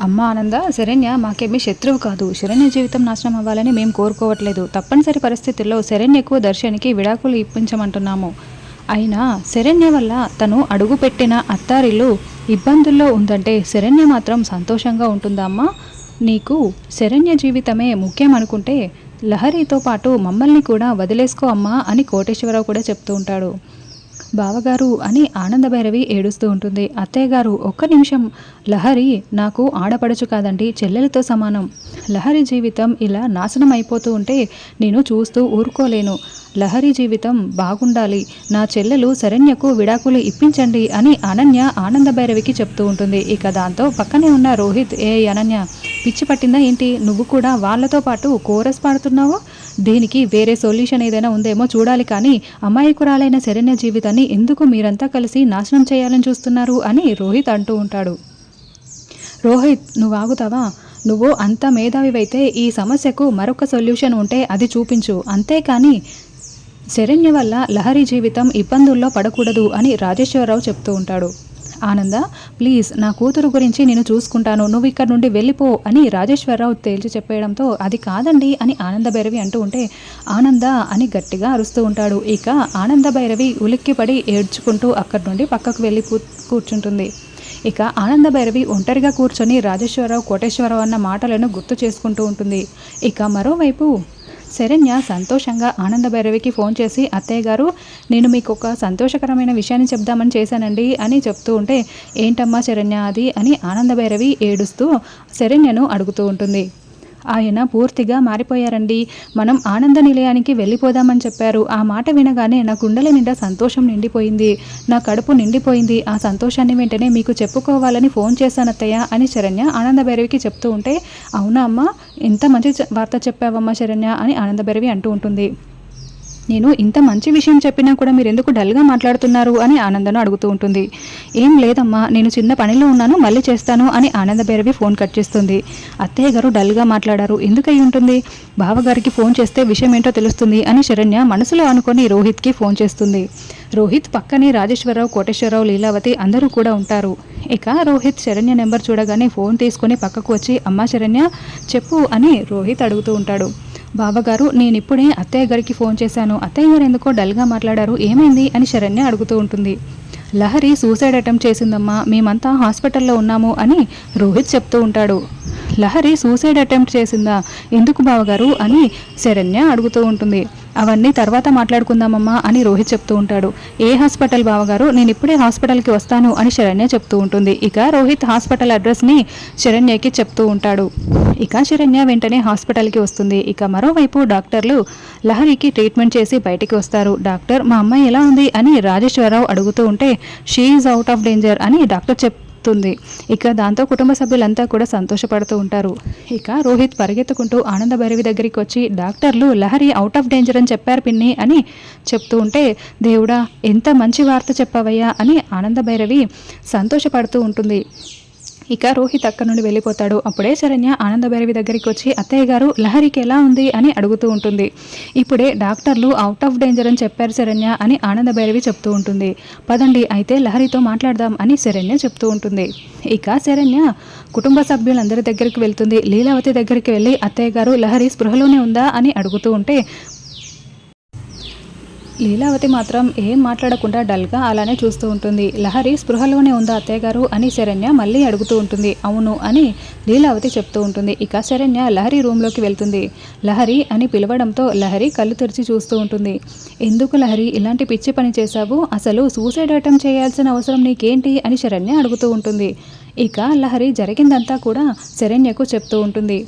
అమ్మ ఆనంద శరణ్య మాకేమీ శత్రువు కాదు. శరణ్య జీవితం నాశనం అవ్వాలని మేము కోరుకోవట్లేదు. తప్పనిసరి పరిస్థితుల్లో శరణ్యకు దర్శనికి విడాకులు ఇప్పించమంటున్నాము. అయినా శరణ్య వల్ల తను అడుగుపెట్టిన అత్తారిల్లు ఇబ్బందుల్లో ఉందంటే శరణ్య మాత్రం సంతోషంగా ఉంటుందా అమ్మా? నీకు శరణ్య జీవితమే ముఖ్యం అనుకుంటే లహరితో పాటు మమ్మల్ని కూడా వదిలేసుకో అమ్మా అని కోటేశ్వరరావు కూడా చెప్తూ ఉంటాడు. బావగారు అని ఆనందభైరవి ఏడుస్తూ ఉంటుంది. అత్తయ్య గారు ఒక్క నిమిషం. లహరి నాకు ఆడపడుచు కాదండి చెల్లెలతో సమానం. లహరి జీవితం ఇలా నాశనం అయిపోతూ ఉంటే నేను చూస్తూ ఊరుకోలేను. లహరి జీవితం బాగుండాలి. నా చెల్లెలు శరణ్యకు విడాకులు ఇప్పించండి అని అనన్య ఆనందభైరవికి చెప్తూ ఉంటుంది. ఇక దాంతో పక్కనే ఉన్న రోహిత్ ఏ అనన్య పిచ్చి పట్టిందా ఏంటి? నువ్వు కూడా వాళ్ళతో పాటు కోరస్ పాడుతున్నావు? దీనికి వేరే సొల్యూషన్ ఏదైనా ఉందేమో చూడాలి కానీ అమాయకురాలైన శరణ్య జీవితం జీవితాన్ని ఎందుకు మీరంతా కలిసి నాశనం చేయాలని చూస్తున్నారు అని రోహిత్ అంటూ ఉంటాడు. రోహిత్ నువ్వు ఆగుతావా? నువ్వు అంత మేధావివైతే ఈ సమస్యకు మరొక సొల్యూషన్ ఉంటే అది చూపించు. అంతేకాని శరణ్య వల్ల లహరి జీవితం ఇబ్బందుల్లో పడకూడదు అని రాజేశ్వరరావు చెప్తూ ఉంటాడు. ఆనంద ప్లీజ్ నా కూతురు గురించి నేను చూసుకుంటాను. నువ్వు ఇక్కడ నుండి వెళ్ళిపో అని రాజేశ్వరరావు తేల్చి చెప్పేయడంతో అది కాదండి అని ఆనంద భైరవి అంటూ ఉంటే ఆనంద అని గట్టిగా అరుస్తూ ఉంటాడు. ఇక ఆనంద భైరవి ఉలిక్కిపడి ఏడ్చుకుంటూ అక్కడి నుండి పక్కకు వెళ్ళి కూ- కూర్చుంటుంది. ఇక ఆనంద భైరవి ఒంటరిగా కూర్చొని రాజేశ్వరరావు కోటేశ్వరరావు అన్న మాటలను గుర్తు చేసుకుంటూ ఉంటుంది. ఇక మరోవైపు శరణ్య సంతోషంగా ఆనంద భైరవికి ఫోన్ చేసి అత్తయ్య గారు నేను మీకు ఒక సంతోషకరమైన విషయాన్ని చెప్దామని చేశానండి అని చెప్తూ ఉంటే ఏంటమ్మా శరణ్య అది? అని ఆనంద భైరవి ఏడుస్తూ శరణ్యను అడుగుతూ ఉంటుంది. ఆయన పూర్తిగా మారిపోయారండి. మనం ఆనంద నిలయానికి వెళ్ళిపోదామని చెప్పారు. ఆ మాట వినగానే నా గుండెల నిండా సంతోషం నిండిపోయింది. నా కడుపు నిండిపోయింది. ఆ సంతోషాన్ని వెంటనే మీకు చెప్పుకోవాలని ఫోన్ చేశాను అత్తయ్య అని శరణ్య ఆనందభైరవికి చెప్తూ ఉంటే అవునా అమ్మా? ఇంత మంచి వార్త చెప్పావమ్మా శరణ్య అని ఆనందభైరవి అంటూ ఉంటుంది. నేను ఇంత మంచి విషయం చెప్పినా కూడా మీరు ఎందుకు డల్గా మాట్లాడుతున్నారు అని ఆనందను అడుగుతూ ఉంటుంది. ఏం లేదమ్మా నేను చిన్న పనిలో ఉన్నాను మళ్ళీ చేస్తాను అని ఆనంద భైరవి ఫోన్ కట్ చేస్తుంది. అత్తయ్య గారు డల్గా మాట్లాడారు ఎందుకై ఉంటుంది? బావగారికి ఫోన్ చేస్తే విషయం ఏంటో తెలుస్తుంది అని శరణ్య మనసులో అనుకొని రోహిత్కి ఫోన్ చేస్తుంది. రోహిత్ పక్కనే రాజేశ్వరరావు కోటేశ్వరరావు లీలావతి అందరూ కూడా ఉంటారు. ఇక రోహిత్ శరణ్య నెంబర్ చూడగానే ఫోన్ తీసుకొని పక్కకు వచ్చి అమ్మా శరణ్య చెప్పు అని రోహిత్ అడుగుతూ ఉంటాడు. బావగారు నేను ఇప్పుడే అత్తయ్య గారికి ఫోన్ చేశాను. అత్తయ్య గారు ఎందుకో డల్గా మాట్లాడారు. ఏమైంది? అని శరణ్య అడుగుతూ ఉంటుంది. లహరి సూసైడ్ అటెంప్ట్ చేసిందమ్మా. మేమంతా హాస్పిటల్లో ఉన్నాము అని రోహిత్ చెప్తూ ఉంటాడు. లహరి సూసైడ్ అటెంప్ట్ చేసిందా? ఎందుకు బావగారు? అని శరణ్య అడుగుతూ ఉంటుంది. అవన్నీ తర్వాత మాట్లాడుకుందామమ్మా అని రోహిత్ చెప్తూ ఉంటాడు. ఏ హాస్పిటల్ బావగారు? నేను ఇప్పుడే హాస్పిటల్కి వస్తాను అని శరణ్య చెప్తూ ఉంటుంది. ఇక రోహిత్ హాస్పిటల్ అడ్రస్ని శరణ్యకి చెప్తూ ఉంటాడు. ఇక శరణ్య వెంటనే హాస్పిటల్కి వస్తుంది. ఇక మరోవైపు డాక్టర్లు లహరికి ట్రీట్మెంట్ చేసి బయటికి వస్తారు. డాక్టర్ మా అమ్మాయి ఎలా ఉంది? అని రాజేశ్వరరావు అడుగుతూ ఉంటే షీఈ్ అవుట్ ఆఫ్ డేంజర్ అని డాక్టర్ చెప్ చెప్తుంది ఇక దాంతో కుటుంబ సభ్యులంతా కూడా సంతోషపడుతూ ఉంటారు. ఇక రోహిత్ పరిగెత్తుకుంటూ ఆనంద భైరవి దగ్గరికి వచ్చి డాక్టర్లు లహరి అవుట్ ఆఫ్ డేంజర్ అని చెప్పారు పిన్ని అని చెప్తూ ఉంటే దేవుడా ఎంత మంచి వార్త చెప్పావయ్యా అని ఆనంద భైరవి సంతోషపడుతూ ఉంటుంది. ఇక రోహిత్ అక్కడ నుండి వెళ్ళిపోతాడు. అప్పుడే శరణ్య ఆనందభైరవి దగ్గరికి వచ్చి అత్తయ్య గారు లహరికి ఎలా ఉంది? అని అడుగుతూ ఉంటుంది. ఇప్పుడే డాక్టర్లు అవుట్ ఆఫ్ డేంజర్ అని చెప్పారు శరణ్య అని ఆనందభైరవి చెప్తూ ఉంటుంది. పదండి అయితే లహరితో మాట్లాడదాం అని శరణ్య చెప్తూ ఉంటుంది. ఇక శరణ్య కుటుంబ సభ్యులందరి దగ్గరికి వెళ్తుంది. లీలావతి దగ్గరికి వెళ్ళి అత్తయ్య గారు లహరి స్పృహలోనే ఉందా? అని అడుగుతూ ఉంటే లీలావతి మాత్రం ఏం మాట్లాడకుండా డల్గా అలానే చూస్తూ ఉంటుంది. లహరి స్పృహలోనే ఉందా అత్తయ్య గారు? అని శరణ్య మళ్ళీ అడుగుతూ ఉంటుంది. అవును అని లీలావతి చెప్తూ ఉంటుంది. ఇక శరణ్య లహరి రూమ్లోకి వెళ్తుంది. లహరి అని పిలవడంతో లహరి కళ్ళు తెరిచి చూస్తూ ఉంటుంది. ఎందుకు లహరి? ఇలాంటి పిచ్చి పని చేశావు? అసలు సూసైడ్ అటెంప్ట్ చేయాల్సిన అవసరం నీకేంటి? అని శరణ్య అడుగుతూ ఉంటుంది. ఇక లహరి జరిగిందంతా కూడా శరణ్యకు చెప్తూ ఉంటుంది.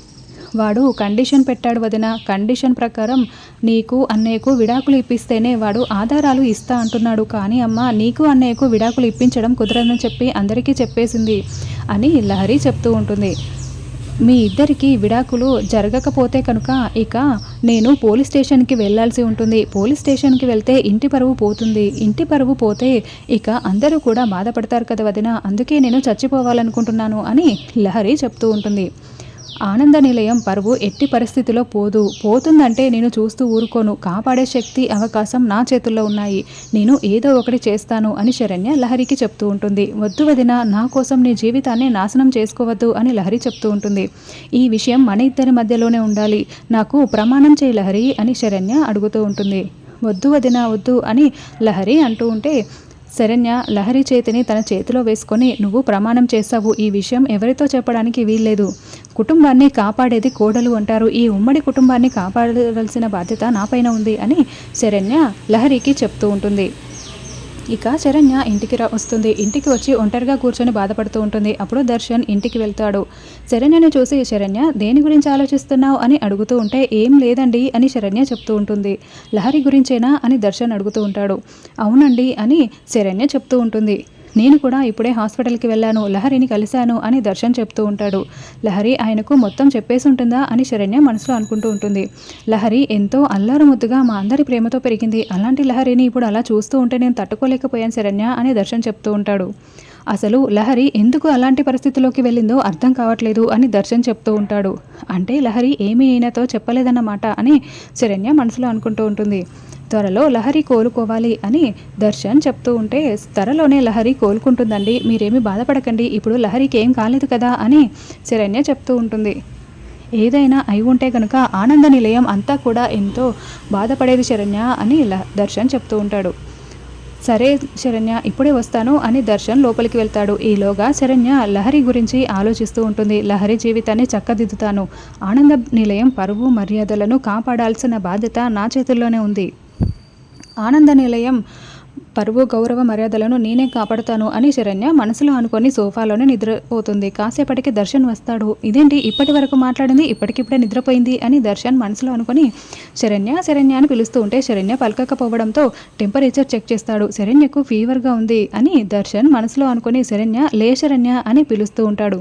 వాడు కండిషన్ పెట్టాడు వదిన. కండిషన్ ప్రకారం నీకు అన్నయ్యకు విడాకులు ఇప్పిస్తేనే వాడు ఆధారాలు ఇస్తా అంటున్నాడు. కానీ అమ్మ నీకు అన్నయ్యకు విడాకులు ఇప్పించడం కుదరదని చెప్పి అందరికీ చెప్పేసింది అని లహరి చెప్తూ ఉంటుంది. మీ ఇద్దరికీ విడాకులు జరగకపోతే కనుక ఇక నేను పోలీస్ స్టేషన్కి వెళ్ళాల్సి ఉంటుంది. పోలీస్ స్టేషన్కి వెళ్తే ఇంటి పరువు పోతుంది. ఇంటి పరువు పోతే ఇక అందరూ కూడా బాధపడతారు కదా వదిన. అందుకే నేను చచ్చిపోవాలనుకుంటున్నాను అని లహరి చెప్తూ ఉంటుంది. ఆనంద నిలయం పరువు ఎట్టి పరిస్థితిలో పోదు. పోతుందంటే నేను చూస్తూ ఊరుకోను. కాపాడే శక్తి అవకాశం నా చేతుల్లో ఉన్నాయి. నేను ఏదో ఒకటి చేస్తాను అని శరణ్య లహరికి చెప్తూ ఉంటుంది. వద్దు వదిన నా కోసం నీ జీవితాన్ని నాశనం చేసుకోవద్దు అని లహరి చెప్తూ ఉంటుంది. ఈ విషయం మన ఇద్దరి మధ్యలోనే ఉండాలి. నాకు ప్రమాణం చేయి లహరి అని శరణ్య అడుగుతూ ఉంటుంది. వద్దు వదిన వద్దు అని లహరి అంటూ ఉంటే శరణ్య లహరి చేతిని తన చేతిలో వేసుకొని నువ్వు ప్రమాణం చేస్తావు ఈ విషయం ఎవరితో చెప్పడానికి వీల్లేదు. కుటుంబాన్ని కాపాడేది కోడలు అంటారు. ఈ ఉమ్మడి కుటుంబాన్ని కాపాడాల్సిన బాధ్యత నాపైన ఉంది అని శరణ్య లహరికి చెప్తూ ఉంటుంది. ఇక శరణ్య ఇంటికి రా వస్తుంది. ఇంటికి వచ్చి ఒంటరిగా కూర్చొని బాధపడుతూ ఉంటుంది. అప్పుడు దర్శన్ ఇంటికి వెళ్తాడు. శరణ్యను చూసి శరణ్య దేని గురించి ఆలోచిస్తున్నావు? అని అడుగుతూ ఉంటే ఏం లేదండి అని శరణ్య చెప్తూ ఉంటుంది. లహరి గురించేనా? అని దర్శన్ అడుగుతూ ఉంటాడు. అవునండి అని శరణ్య చెప్తూ ఉంటుంది. నేను కూడా ఇప్పుడే హాస్పిటల్కి వెళ్ళాను లహరిని కలిశాను అని దర్శన్ చెప్తూ ఉంటాడు. లహరి ఆయనకు మొత్తం చెప్పేసి ఉంటుందా అని శరణ్య మనసులో అనుకుంటూ ఉంటుంది. లహరి ఎంతో అల్లారుముద్దుగా మా అందరి ప్రేమతో పెరిగింది. అలాంటి లహరిని ఇప్పుడు అలా చూస్తూ ఉంటే నేను తట్టుకోలేకపోయాను శరణ్య అని దర్శన్ చెప్తూ ఉంటాడు. అసలు లహరి ఎందుకు అలాంటి పరిస్థితిలోకి వెళ్ళిందో అర్థం కావట్లేదు అని దర్శన్ చెప్తూ ఉంటాడు. అంటే లహరి ఏమీ ఈయనతో చెప్పలేదన్నమాట అని శరణ్య మనసులో అనుకుంటూ ఉంటుంది. త్వరలో లహరి కోలుకోవాలి అని దర్శన్ చెప్తూ ఉంటే త్వరలోనే లహరి కోలుకుంటుందండి. మీరేమీ బాధపడకండి. ఇప్పుడు లహరికి ఏం కాలేదు కదా అని శరణ్య చెప్తూ ఉంటుంది. ఏదైనా అయి ఉంటే కనుక ఆనంద నిలయం అంతా కూడా ఎంతో బాధపడేది శరణ్య అని దర్శన్ చెప్తూ ఉంటాడు. సరే శరణ్య ఇప్పుడే వస్తాను అని దర్శన్ లోపలికి వెళ్తాడు. ఈలోగా శరణ్య లహరి గురించి ఆలోచిస్తూ ఉంటుంది. లహరి జీవితాన్ని చక్కదిద్దుతాను. ఆనంద నిలయం పరువు మర్యాదలను కాపాడాల్సిన బాధ్యత నా చేతుల్లోనే ఉంది. ఆనంద నిలయం పరువు గౌరవ మర్యాదలను నేనే కాపాడుతాను అని శరణ్య మనసులో అనుకొని సోఫాలోనే నిద్రపోతుంది. కాసేపటికి దర్శన్ వస్తాడు. ఇదేంటి? ఇప్పటి వరకు మాట్లాడింది ఇప్పటికిప్పుడే నిద్రపోయింది అని దర్శన్ మనసులో అనుకొని శరణ్య శరణ్య అని పిలుస్తూ ఉంటే శరణ్య పలకకపోవడంతో టెంపరేచర్ చెక్ చేస్తాడు. శరణ్యకు ఫీవర్గా ఉంది అని దర్శన్ మనసులో అనుకొని శరణ్య లే శరణ్య అని పిలుస్తూ ఉంటాడు.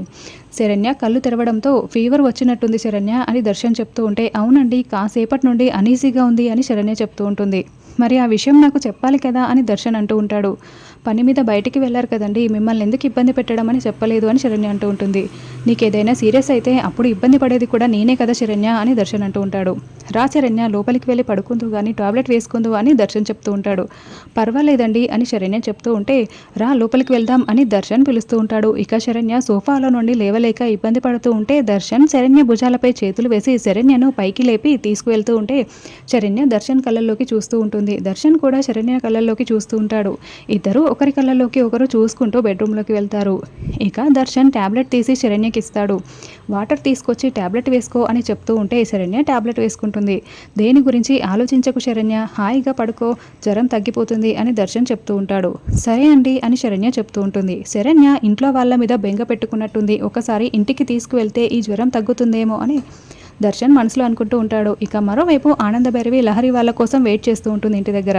శరణ్య కళ్ళు తెరవడంతో ఫీవర్ వచ్చినట్టుంది శరణ్య అని దర్శన్ చెప్తూ ఉంటే అవునండి కాసేపటి నుండి అనీజీగా ఉంది అని శరణ్య చెప్తూ ఉంటుంది. మరి ఆ విషయం నాకు చెప్పాలి కదా అని దర్శన్ అంటూ ఉంటాడు. పని మీద బయటికి వెళ్ళారు కదండి మిమ్మల్ని ఎందుకు ఇబ్బంది పెట్టడం అని చెప్పలేదు అని శరణ్య అంటూ ఉంటుంది. నీకు ఏదైనా సీరియస్ అయితే అప్పుడు ఇబ్బంది పడేది కూడా నేనే కదా శరణ్య అని దర్శన్ అంటూ ఉంటాడు. రా శరణ్య లోపలికి వెళ్ళి పడుకుందు కానీ టాబ్లెట్ వేసుకుందు అని దర్శన్ చెప్తూ ఉంటాడు. పర్వాలేదండి అని శరణ్య చెప్తూ ఉంటే రా లోపలికి వెళ్దాం అని దర్శన్ పిలుస్తూ ఉంటాడు. ఇక శరణ్య సోఫాలో నుండి లేవలేక ఇబ్బంది పడుతూ ఉంటే దర్శన్ శరణ్య భుజాలపై చేతులు వేసి శరణ్యను పైకి లేపి తీసుకువెళ్తూ ఉంటే శరణ్య దర్శన్ కళ్ళల్లోకి చూస్తూ ఉంటుంది. దర్శన్ కూడా శరణ్య కళ్ళల్లోకి చూస్తూ ఉంటాడు. ఇద్దరు ఒకరి కళ్ళల్లోకి ఒకరు చూసుకుంటూ బెడ్రూమ్లోకి వెళ్తారు. ఇక దర్శన్ ట్యాబ్లెట్ తీసి శరణ్యకి ఇస్తాడు వాటర్ తీసుకొచ్చి ట్యాబ్లెట్ వేసుకో అని చెప్తూ ఉంటే శరణ్య ట్యాబ్లెట్ వేసుకుంటుంది. దేని గురించి ఆలోచించకు శరణ్య? హాయిగా పడుకో జ్వరం తగ్గిపోతుంది అని దర్శన్ చెప్తూ ఉంటాడు. సరే అండి అని శరణ్య చెప్తూ ఉంటుంది. శరణ్య ఇంట్లో వాళ్ళ మీద బెంగ పెట్టుకున్నట్టుంది. ఒకసారి ఇంటికి తీసుకువెళ్తే ఈ జ్వరం తగ్గుతుందేమో అని దర్శన్ మనసులో అనుకుంటూ ఉంటాడు. ఇక మరోవైపు ఆనందభైరవి లహరి వాళ్ళ కోసం వెయిట్ చేస్తూ ఉంటుంది ఇంటి దగ్గర.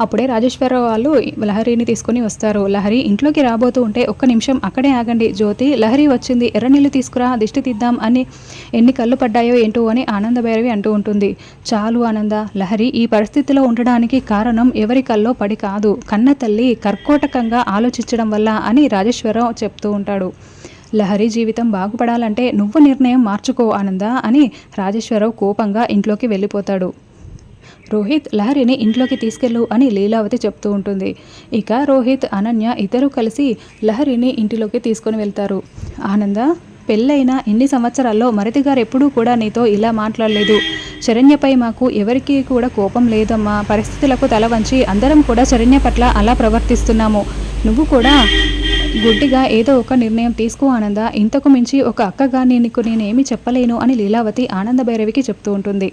అప్పుడే రాజేశ్వరరావు వాళ్ళు లహరిని తీసుకుని వస్తారు. లహరి ఇంట్లోకి రాబోతూ ఉంటే ఒక్క నిమిషం అక్కడే ఆగండి. జ్యోతి లహరి వచ్చింది. ఎర్రనీళ్ళు తీసుకురా దిష్టి తీద్దాం అని ఎన్ని కళ్ళు పడ్డాయో ఏంటో అని ఆనంద భైరవి అంటూ ఉంటుంది. చాలు ఆనంద లహరి ఈ పరిస్థితిలో ఉండడానికి కారణం ఎవరి కల్లో పడి కాదు. కన్న తల్లి కర్కోటకంగా ఆలోచించడం వల్ల అని రాజేశ్వరరావు చెప్తూ ఉంటాడు. లహరి జీవితం బాగుపడాలంటే నువ్వు నిర్ణయం మార్చుకో ఆనంద అని రాజేశ్వరరావు కోపంగా ఇంట్లోకి వెళ్ళిపోతాడు. రోహిత్ లహరిని ఇంట్లోకి తీసుకెళ్ళు అని లీలావతి చెప్తూ ఉంటుంది. ఇక రోహిత్ అనన్య ఇద్దరు కలిసి లహరిని ఇంటిలోకి తీసుకొని వెళ్తారు. ఆనంద పెళ్ళైన ఇన్ని సంవత్సరాల్లో మరతి గారు ఎప్పుడూ కూడా నీతో ఇలా మాట్లాడలేదు. శరణ్యపై మాకు ఎవరికి కూడా కోపం లేదమ్మా. పరిస్థితులకు తల వంచి అందరం కూడా శరణ్య పట్ల అలా ప్రవర్తిస్తున్నాము. నువ్వు కూడా గుడ్డిగా ఏదో ఒక నిర్ణయం తీసుకో ఆనంద. ఇంతకు మించి ఒక అక్కగా నీకు నేనేమి చెప్పలేను అని లీలావతి ఆనంద భైరవికి చెప్తూ ఉంటుంది.